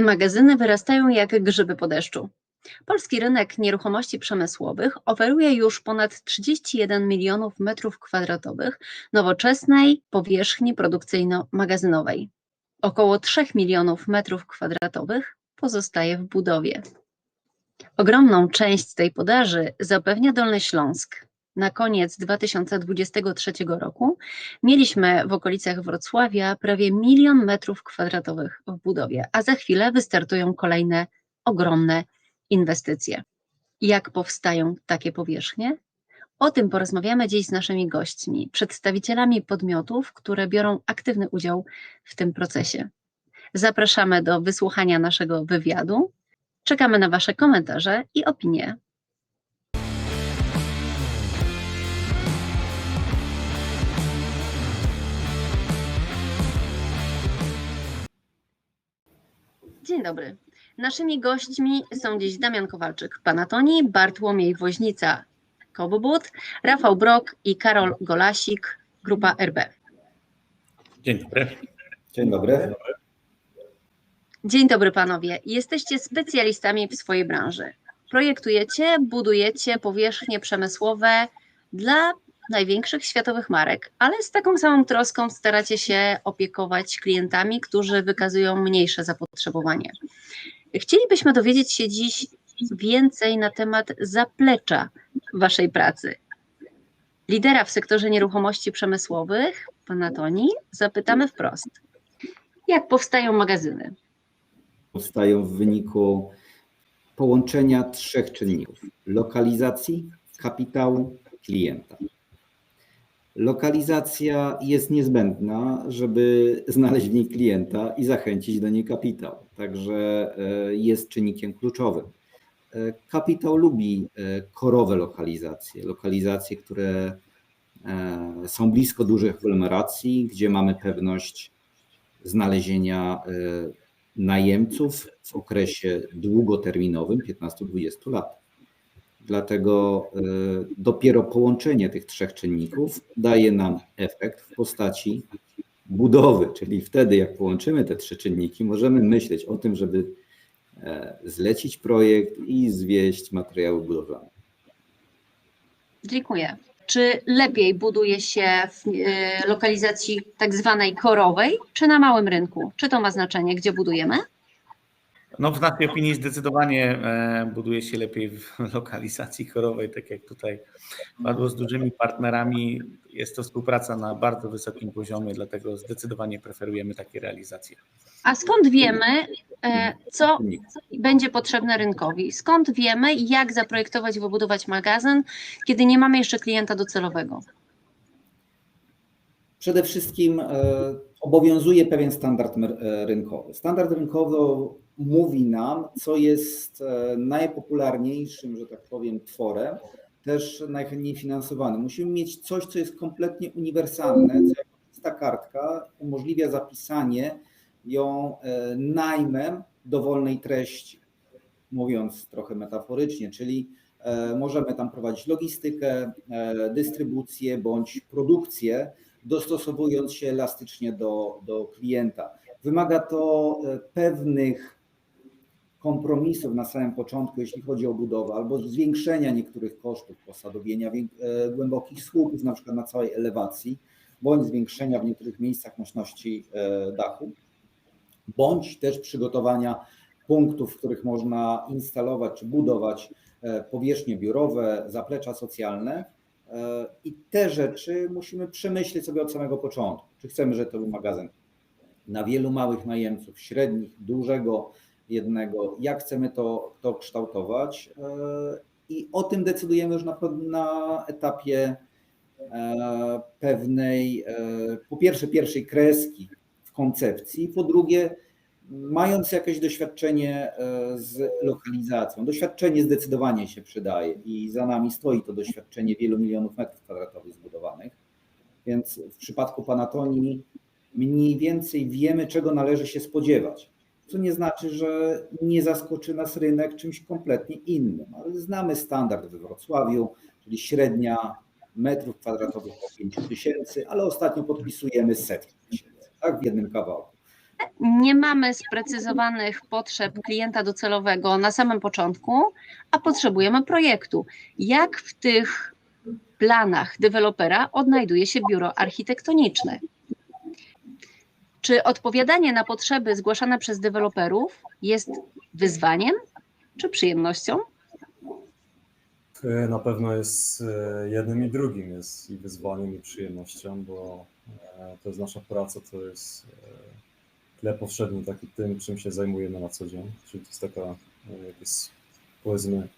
Magazyny wyrastają jak grzyby po deszczu. Polski rynek nieruchomości przemysłowych oferuje już ponad 31 milionów metrów kwadratowych nowoczesnej powierzchni produkcyjno-magazynowej. Około 3 milionów metrów kwadratowych pozostaje w budowie. Ogromną część tej podaży zapewnia Dolny Śląsk. Na koniec 2023 roku mieliśmy w okolicach Wrocławia prawie milion metrów kwadratowych w budowie, a za chwilę wystartują kolejne ogromne inwestycje. Jak powstają takie powierzchnie? O tym porozmawiamy dziś z naszymi gośćmi, przedstawicielami podmiotów, które biorą aktywny udział w tym procesie. Zapraszamy do wysłuchania naszego wywiadu. Czekamy na Wasze komentarze i opinie. Dzień dobry. Naszymi gośćmi są dziś Damian Kowalczyk, Panatoni, Bartłomiej Woźnica, Kobobut, Rafał Brok i Karol Golasik, Grupa RB. Dzień dobry. Dzień dobry. Dzień dobry panowie. Jesteście specjalistami w swojej branży. Projektujecie, budujecie powierzchnie przemysłowe dla największych światowych marek, ale z taką samą troską staracie się opiekować klientami, którzy wykazują mniejsze zapotrzebowanie. Chcielibyśmy dowiedzieć się dziś więcej na temat zaplecza waszej pracy. Lidera w sektorze nieruchomości przemysłowych, pana Toni, zapytamy wprost. Jak powstają magazyny? Powstają w wyniku połączenia trzech czynników: lokalizacji, kapitału, klienta. Lokalizacja jest niezbędna, żeby znaleźć w niej klienta i zachęcić do niej kapitał. Także e, jest czynnikiem kluczowym. E, Kapitał lubi e, korowe lokalizacje, lokalizacje, które są blisko dużych aglomeracji, gdzie mamy pewność znalezienia najemców w okresie długoterminowym 15-20 lat. Dlatego e, dopiero połączenie tych trzech czynników daje nam efekt w postaci budowy, czyli wtedy, jak połączymy te trzy czynniki, możemy myśleć o tym, żeby e, zlecić projekt i zwieść materiały budowlane. Dziękuję. Czy lepiej buduje się w e, lokalizacji tak zwanej korowej, czy na małym rynku? Czy to ma znaczenie, gdzie budujemy? No w naszej opinii zdecydowanie e, buduje się lepiej w lokalizacji chorowej, tak jak tutaj padło z dużymi partnerami. Jest to współpraca na bardzo wysokim poziomie, dlatego zdecydowanie preferujemy takie realizacje. A skąd wiemy, e, co będzie potrzebne rynkowi? Skąd wiemy, jak zaprojektować i wybudować magazyn, kiedy nie mamy jeszcze klienta docelowego? Przede wszystkim e, obowiązuje pewien standard rynkowy. Standard rynkowy mówi nam, co jest e, najpopularniejszym, że tak powiem, tworem, też najchętniej finansowanym. Musimy mieć coś, co jest kompletnie uniwersalne, co jako ta kartka umożliwia zapisanie ją e, najmem dowolnej treści, mówiąc trochę metaforycznie, czyli e, możemy tam prowadzić logistykę, dystrybucję bądź produkcję, dostosowując się elastycznie do, do klienta. Wymaga to pewnych kompromisów na samym początku, jeśli chodzi o budowę, albo zwiększenia niektórych kosztów posadowienia e, głębokich słupów, na przykład na całej elewacji, bądź zwiększenia w niektórych miejscach nośności e, dachu, bądź też przygotowania punktów, w których można instalować czy budować e, powierzchnie biurowe, zaplecza socjalne. I te rzeczy musimy przemyśleć sobie od samego początku. Czy chcemy, żeby to był magazyn na wielu małych najemców, średnich, dużego jednego, jak chcemy to, to kształtować. E, I o tym decydujemy już na, na etapie e, pewnej, e, po pierwsze, pierwszej kreski w koncepcji, po drugie, mając jakieś doświadczenie z lokalizacją. Doświadczenie zdecydowanie się przydaje i za nami stoi to doświadczenie wielu milionów metrów kwadratowych zbudowanych. Więc w przypadku Panatonii mniej więcej wiemy, czego należy się spodziewać. Co nie znaczy, że nie zaskoczy nas rynek czymś kompletnie innym, ale znamy standard we Wrocławiu, czyli średnia metrów kwadratowych po 5 tysięcy, ale ostatnio podpisujemy setki tysięcy, tak, w jednym kawałku. nie mamy sprecyzowanych potrzeb klienta docelowego na samym początku, a potrzebujemy projektu. Jak w tych planach dewelopera odnajduje się biuro architektoniczne? Czy odpowiadanie na potrzeby zgłaszane przez deweloperów jest wyzwaniem czy przyjemnością? E, Na pewno jest e, jednym i drugim, jest i wyzwaniem, i przyjemnością, bo e, to jest nasza praca, to jest chleb powszedni taki tym, czym się zajmujemy na co dzień, czyli to jest taka, s- powiedzmy,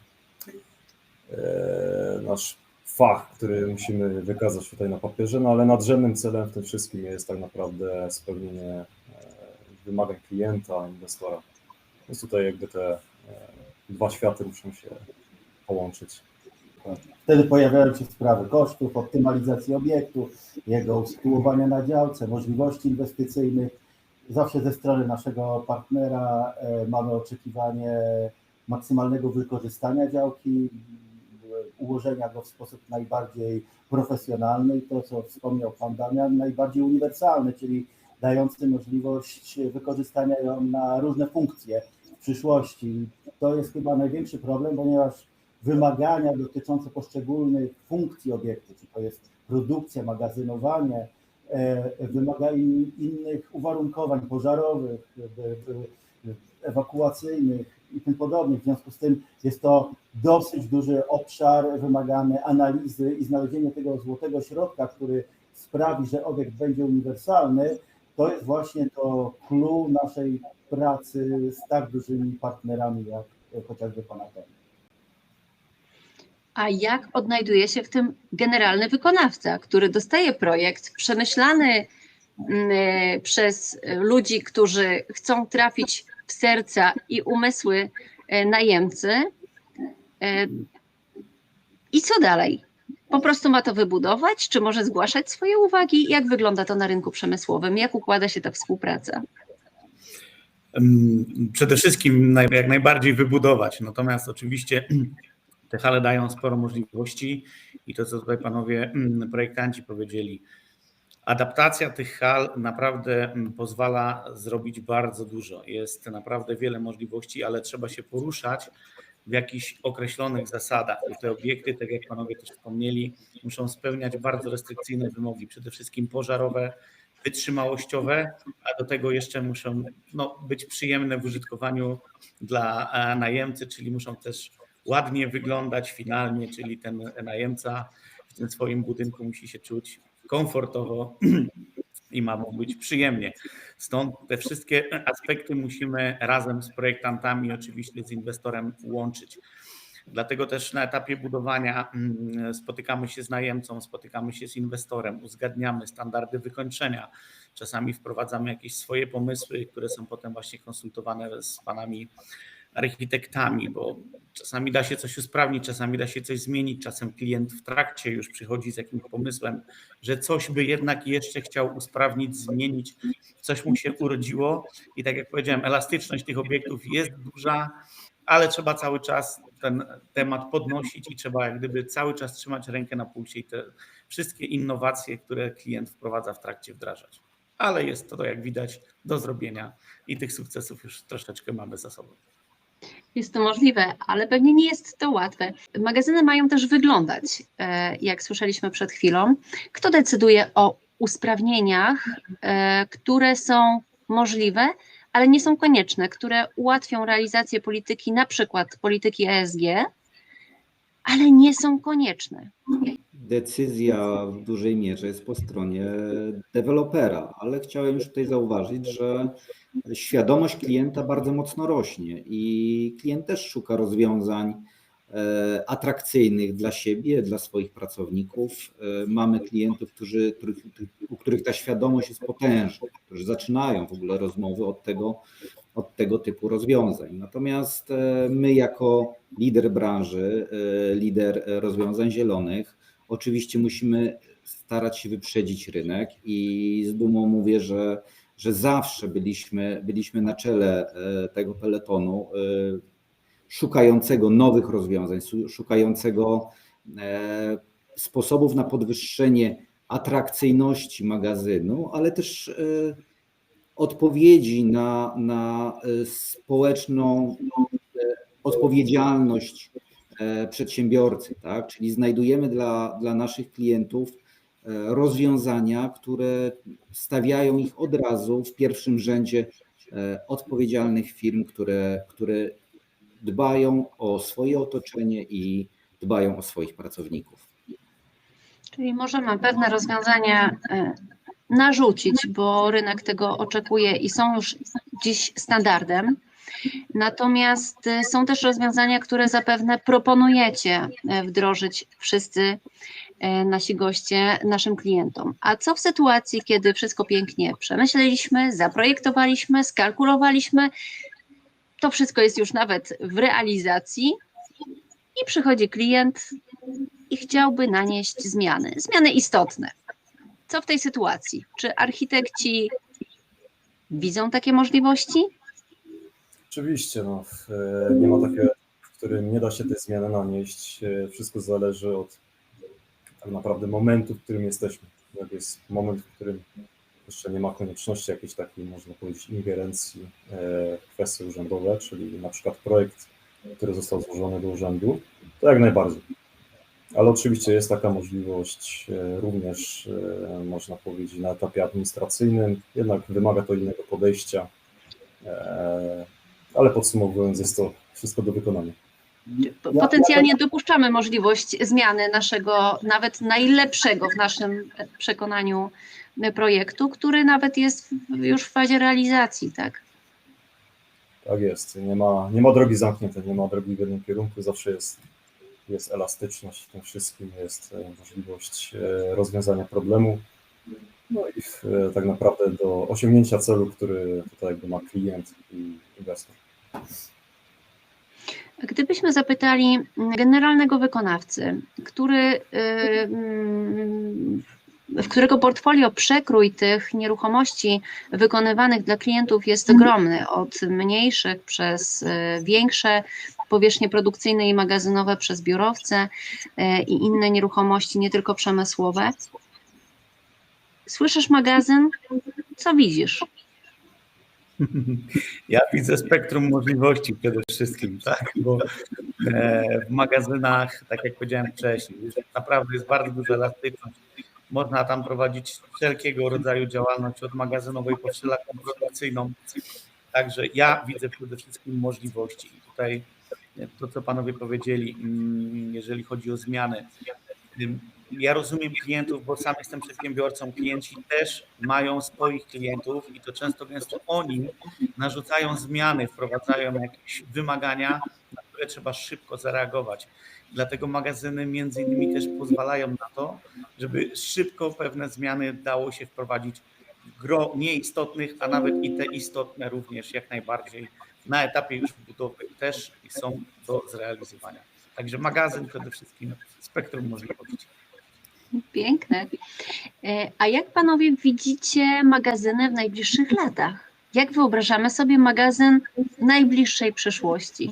nasz fach, który musimy wykazać tutaj na papierze, no ale nadrzędnym celem w tym wszystkim jest tak naprawdę spełnienie e, wymagań klienta, inwestora. Więc tutaj jakby te e, dwa światy muszą się połączyć. Wtedy pojawiają się sprawy kosztów, optymalizacji obiektu, jego usytuowania na działce, możliwości inwestycyjnych. Zawsze ze strony naszego partnera e, mamy oczekiwanie maksymalnego wykorzystania działki, ułożenia go w sposób najbardziej profesjonalny i to, co wspomniał Pan Damian, najbardziej uniwersalny, czyli dający możliwość wykorzystania ją na różne funkcje w przyszłości. To jest chyba największy problem, ponieważ wymagania dotyczące poszczególnych funkcji obiektu, czy to jest produkcja, magazynowanie, e, wymaga in- innych uwarunkowań pożarowych, ewakuacyjnych i tym podobnych. W związku z tym jest to dosyć duży obszar wymagany analizy i znalezienie tego złotego środka, który sprawi, że obiekt będzie uniwersalny, to jest właśnie to clue naszej pracy z tak dużymi partnerami jak chociażby Panatony. A jak odnajduje się w tym generalny wykonawca, który dostaje projekt przemyślany mm, przez ludzi, którzy chcą trafić serca i umysły e, najemcy? E, I co dalej? Po prostu ma to wybudować, czy może zgłaszać swoje uwagi? Jak wygląda to na rynku przemysłowym? Jak układa się ta współpraca? Przede wszystkim jak najbardziej wybudować. Natomiast oczywiście te hale dają sporo możliwości i to, co tutaj panowie mm, projektanci powiedzieli, adaptacja tych hal naprawdę mm, pozwala zrobić bardzo dużo. Jest naprawdę wiele możliwości, ale trzeba się poruszać w jakichś określonych zasadach. Te obiekty, tak jak panowie też wspomnieli, muszą spełniać bardzo restrykcyjne wymogi, przede wszystkim pożarowe, wytrzymałościowe, a do tego jeszcze muszą no, być przyjemne w użytkowaniu dla e, najemcy, czyli muszą też ładnie wyglądać finalnie, czyli ten najemca w tym swoim budynku musi się czuć komfortowo i ma mu być przyjemnie. Stąd te wszystkie aspekty musimy razem z projektantami, oczywiście z inwestorem łączyć. Dlatego też na etapie budowania mm, spotykamy się z najemcą, spotykamy się z inwestorem, uzgadniamy standardy wykończenia. Czasami wprowadzamy jakieś swoje pomysły, które są potem właśnie konsultowane z panami architektami, bo czasami da się coś usprawnić, czasami da się coś zmienić, czasem klient w trakcie już przychodzi z jakimś pomysłem, że coś by jednak jeszcze chciał usprawnić, zmienić, coś mu się urodziło i tak jak powiedziałem, elastyczność tych obiektów jest duża, ale trzeba cały czas ten temat podnosić i trzeba jak gdyby cały czas trzymać rękę na pulsie i te wszystkie innowacje, które klient wprowadza w trakcie wdrażać. Ale jest to, jak widać, do zrobienia i tych sukcesów już troszeczkę mamy za sobą. Jest to możliwe, ale pewnie nie jest to łatwe. Magazyny mają też wyglądać, e, jak słyszeliśmy przed chwilą. Kto decyduje o usprawnieniach, e, które są możliwe, ale nie są konieczne, które ułatwią realizację polityki, na przykład polityki ESG, ale nie są konieczne? Decyzja w dużej mierze jest po stronie dewelopera, ale chciałem już tutaj zauważyć, że świadomość klienta bardzo mocno rośnie i klient też szuka rozwiązań e, atrakcyjnych dla siebie, dla swoich pracowników. E, Mamy klientów, którzy, u których ta świadomość jest potężna, którzy zaczynają w ogóle rozmowy od tego, od tego typu rozwiązań. Natomiast e, my jako lider branży, lider rozwiązań zielonych, oczywiście musimy starać się wyprzedzić rynek i z dumą mówię, że, że zawsze byliśmy, byliśmy na czele e, tego peletonu, e, szukającego nowych rozwiązań, szukającego e, sposobów na podwyższenie atrakcyjności magazynu, ale też odpowiedzi na, na społeczną odpowiedzialność przedsiębiorcy, tak? Czyli znajdujemy dla, dla naszych klientów e, rozwiązania, które stawiają ich od razu w pierwszym rzędzie e, odpowiedzialnych firm, które, które dbają o swoje otoczenie i dbają o swoich pracowników. Czyli możemy pewne rozwiązania e, narzucić, bo rynek tego oczekuje i są już dziś standardem. Natomiast e, są też rozwiązania, które zapewne proponujecie e, wdrożyć wszyscy e, nasi goście naszym klientom. A co w sytuacji, kiedy wszystko pięknie przemyśleliśmy, zaprojektowaliśmy, skalkulowaliśmy, to wszystko jest już nawet w realizacji i przychodzi klient i chciałby nanieść zmiany, zmiany istotne. Co w tej sytuacji? Czy architekci widzą takie możliwości? Oczywiście, no, e, nie ma takiego, w którym nie da się tej zmiany nanieść. E, Wszystko zależy od tak naprawdę momentu, w którym jesteśmy. Jak jest moment, w którym jeszcze nie ma konieczności jakiejś takiej, można powiedzieć, ingerencji e, w kwestie urzędowe, czyli na przykład projekt, który został złożony do urzędu, to jak najbardziej. Ale oczywiście jest taka możliwość również, można powiedzieć, na etapie administracyjnym, jednak wymaga to innego podejścia. Ale podsumowując, jest to wszystko do wykonania. Potencjalnie dopuszczamy możliwość zmiany naszego, nawet najlepszego w naszym przekonaniu e, projektu, który nawet jest już w fazie realizacji, tak? Tak jest. Nie ma, nie ma drogi zamkniętej, nie ma drogi w jednym kierunku, zawsze jest, jest elastyczność w tym wszystkim, jest e, możliwość e, rozwiązania problemu. No i w, e, tak naprawdę do osiągnięcia celu, który tutaj jakby ma klient i inwestor. Gdybyśmy zapytali generalnego wykonawcy, który, y, mm, w którego portfolio przekrój tych nieruchomości wykonywanych dla klientów jest ogromny, od mniejszych przez y, większe powierzchnie produkcyjne i magazynowe przez biurowce y, i inne nieruchomości, nie tylko przemysłowe. Słyszysz magazyn? Co widzisz? Ja widzę spektrum możliwości przede wszystkim, tak? Bo e, w magazynach, tak jak powiedziałem wcześniej, naprawdę jest bardzo duża elastyczność. Można tam prowadzić wszelkiego rodzaju działalność, od magazynowej po wszelaką produkcyjną. Także ja widzę przede wszystkim możliwości. I tutaj to, co panowie powiedzieli, mm, jeżeli chodzi o zmiany. Ja rozumiem klientów, bo sam jestem przedsiębiorcą. Klienci też mają swoich klientów i to często gęsto oni narzucają zmiany, wprowadzają jakieś wymagania, na które trzeba szybko zareagować. Dlatego magazyny między innymi też pozwalają na to, żeby szybko pewne zmiany dało się wprowadzić gro nieistotnych, a nawet i te istotne również jak najbardziej na etapie już budowy też są do zrealizowania. Także magazyn przede wszystkim spektrum możliwości. Piękne. E, A jak panowie widzicie magazyny w najbliższych latach? Jak wyobrażamy sobie magazyn w najbliższej przyszłości?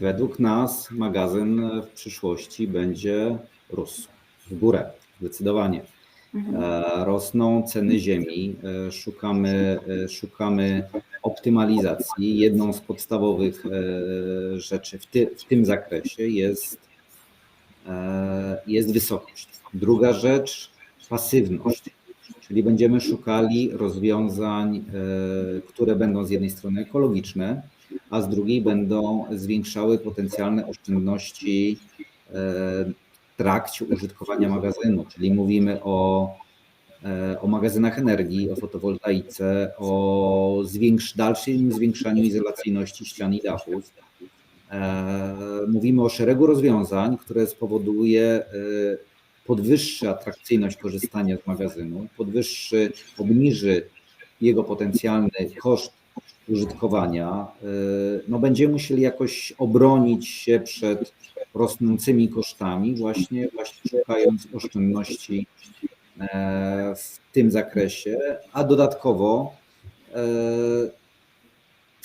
Według nas magazyn w przyszłości będzie rósł w górę, zdecydowanie. Mhm. E, Rosną ceny ziemi, e, szukamy, szukamy optymalizacji. Jedną z podstawowych rzeczy w, ty, w tym zakresie jest, jest wysokość. Druga rzecz pasywność, czyli będziemy szukali rozwiązań, e, które będą z jednej strony ekologiczne, a z drugiej będą zwiększały potencjalne oszczędności e, w trakcie użytkowania magazynu, czyli mówimy o, e, o magazynach energii, o fotowoltaice, o zwiększ, dalszym zwiększaniu izolacyjności ścian i dachów. E, Mówimy o szeregu rozwiązań, które spowoduje, e, podwyższy atrakcyjność korzystania z magazynu, podwyższy, obniży jego potencjalny koszt użytkowania, y, no będziemy musieli jakoś obronić się przed rosnącymi kosztami, właśnie, właśnie szukając oszczędności e, w tym zakresie, a dodatkowo e,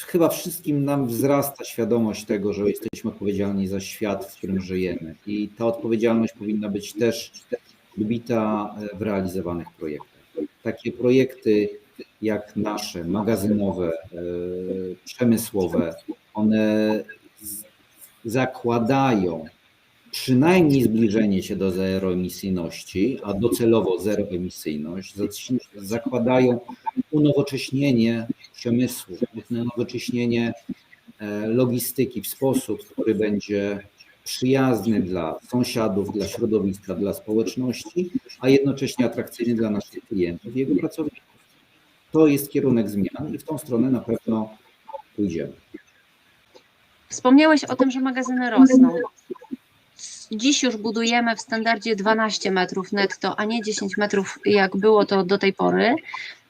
chyba wszystkim nam wzrasta świadomość tego, że jesteśmy odpowiedzialni za świat, w którym żyjemy i ta odpowiedzialność powinna być też wbita w realizowanych projektach. Takie projekty jak nasze, magazynowe, e, przemysłowe, one zakładają przynajmniej zbliżenie się do zeroemisyjności, a docelowo zeroemisyjność, zakładają unowocześnienie przemysłu, unowocześnienie e, logistyki w sposób, który będzie przyjazny dla sąsiadów, dla środowiska, dla społeczności, a jednocześnie atrakcyjny dla naszych klientów i jego pracowników. To jest kierunek zmian i w tą stronę na pewno pójdziemy. Wspomniałeś o tym, że magazyny rosną. Dziś już budujemy w standardzie 12 metrów netto, a nie 10 metrów, jak było to do tej pory,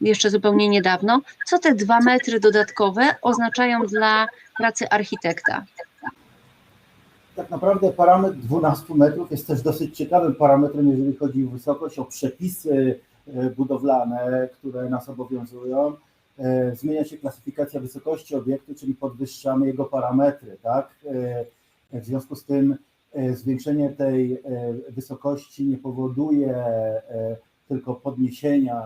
jeszcze zupełnie niedawno. Co te dwa metry dodatkowe oznaczają dla pracy architekta? Tak naprawdę parametr 12 metrów jest też dosyć ciekawym parametrem, jeżeli chodzi o wysokość, o przepisy e, budowlane, które nas obowiązują. E, Zmienia się klasyfikacja wysokości obiektu, czyli podwyższamy jego parametry, tak? E, W związku z tym zwiększenie tej e, wysokości nie powoduje e, tylko podniesienia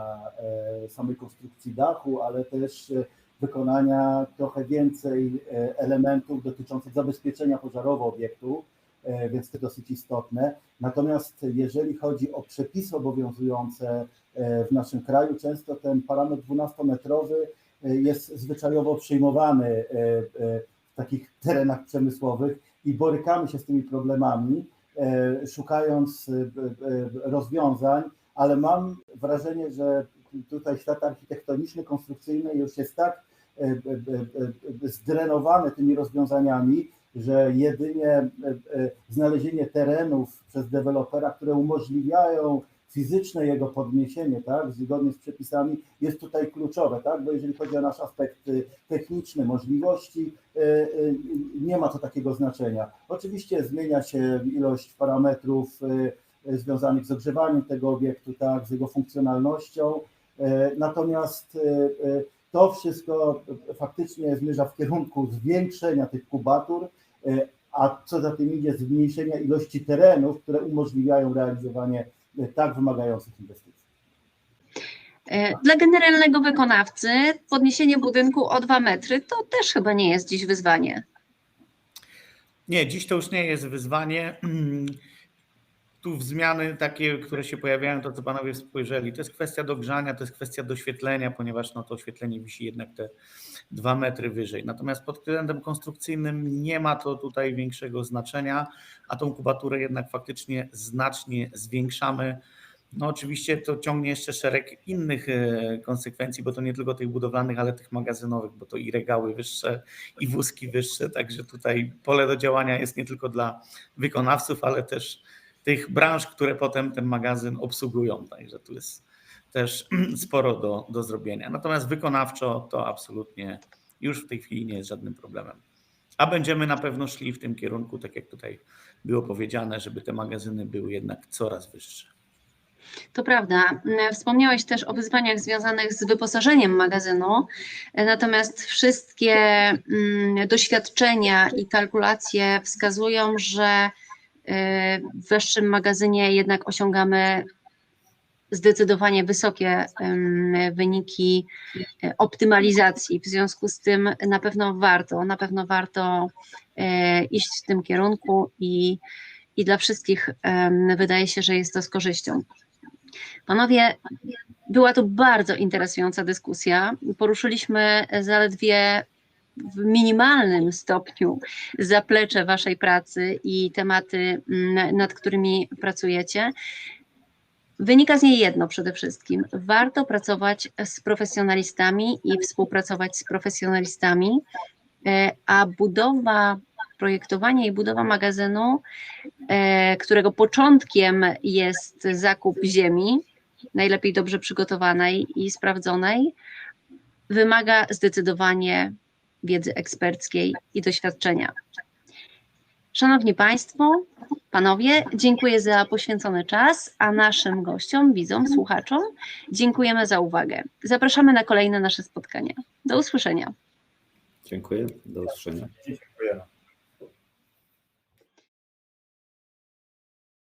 e, samej konstrukcji dachu, ale też e, wykonania trochę więcej e, elementów dotyczących zabezpieczenia pożarowego obiektu, e, więc to dosyć istotne. Natomiast jeżeli chodzi o przepisy obowiązujące e, w naszym kraju, często ten parametr 12-metrowy e, jest zwyczajowo przyjmowany e, e, w takich terenach przemysłowych i borykamy się z tymi problemami, e, szukając e, e, rozwiązań, ale mam wrażenie, że tutaj świat architektoniczny, konstrukcyjny już jest tak zdrenowany tymi rozwiązaniami, że jedynie znalezienie terenów przez dewelopera, które umożliwiają fizyczne jego podniesienie, tak, zgodnie z przepisami, jest tutaj kluczowe, tak, bo jeżeli chodzi o nasz aspekt y, techniczny, możliwości, y, y, nie ma to takiego znaczenia. Oczywiście zmienia się ilość parametrów związanych z ogrzewaniem tego obiektu, tak, z jego funkcjonalnością, natomiast to wszystko faktycznie zmierza w kierunku zwiększenia tych kubatur, a co za tym idzie zmniejszenia ilości terenów, które umożliwiają realizowanie tak wymagających inwestycji. E, Dla generalnego wykonawcy podniesienie budynku o 2 metry to też chyba nie jest dziś wyzwanie. Nie, dziś to już nie jest wyzwanie. Tu zmiany takie, które się pojawiają, to co panowie spojrzeli, to jest kwestia dogrzania, to jest kwestia doświetlenia, ponieważ no, to oświetlenie wisi jednak te dwa metry wyżej. Natomiast pod względem konstrukcyjnym nie ma to tutaj większego znaczenia, a tą kubaturę jednak faktycznie znacznie zwiększamy. No oczywiście to ciągnie jeszcze szereg innych e, konsekwencji, bo to nie tylko tych budowlanych, ale tych magazynowych, bo to i regały wyższe, i wózki wyższe, także tutaj pole do działania jest nie tylko dla wykonawców, ale też tych branż, które potem ten magazyn obsługują, także tu jest też sporo do, do zrobienia. Natomiast wykonawczo to absolutnie już w tej chwili nie jest żadnym problemem. A będziemy na pewno szli w tym kierunku, tak jak tutaj było powiedziane, żeby te magazyny były jednak coraz wyższe. To prawda. Wspomniałeś też o wyzwaniach związanych z wyposażeniem magazynu, natomiast wszystkie mm, doświadczenia i kalkulacje wskazują, że w wyższym magazynie jednak osiągamy zdecydowanie wysokie wyniki e, optymalizacji. W związku z tym na pewno warto, na pewno warto e, iść w tym kierunku i, i dla wszystkich wydaje się, że jest to z korzyścią. Panowie, była to bardzo interesująca dyskusja. Poruszyliśmy zaledwie w minimalnym stopniu zaplecze Waszej pracy i tematy, mm, nad którymi pracujecie. Wynika z niej jedno przede wszystkim. Warto pracować z profesjonalistami i współpracować z profesjonalistami, e, a budowa, projektowanie i budowa magazynu, e, którego początkiem jest zakup ziemi, najlepiej dobrze przygotowanej i sprawdzonej, wymaga zdecydowanie wiedzy eksperckiej i doświadczenia. Szanowni Państwo, Panowie, dziękuję za poświęcony czas, a naszym gościom, widzom, słuchaczom dziękujemy za uwagę. Zapraszamy na kolejne nasze spotkania. Do usłyszenia. Dziękuję. Do usłyszenia. Dziękujemy.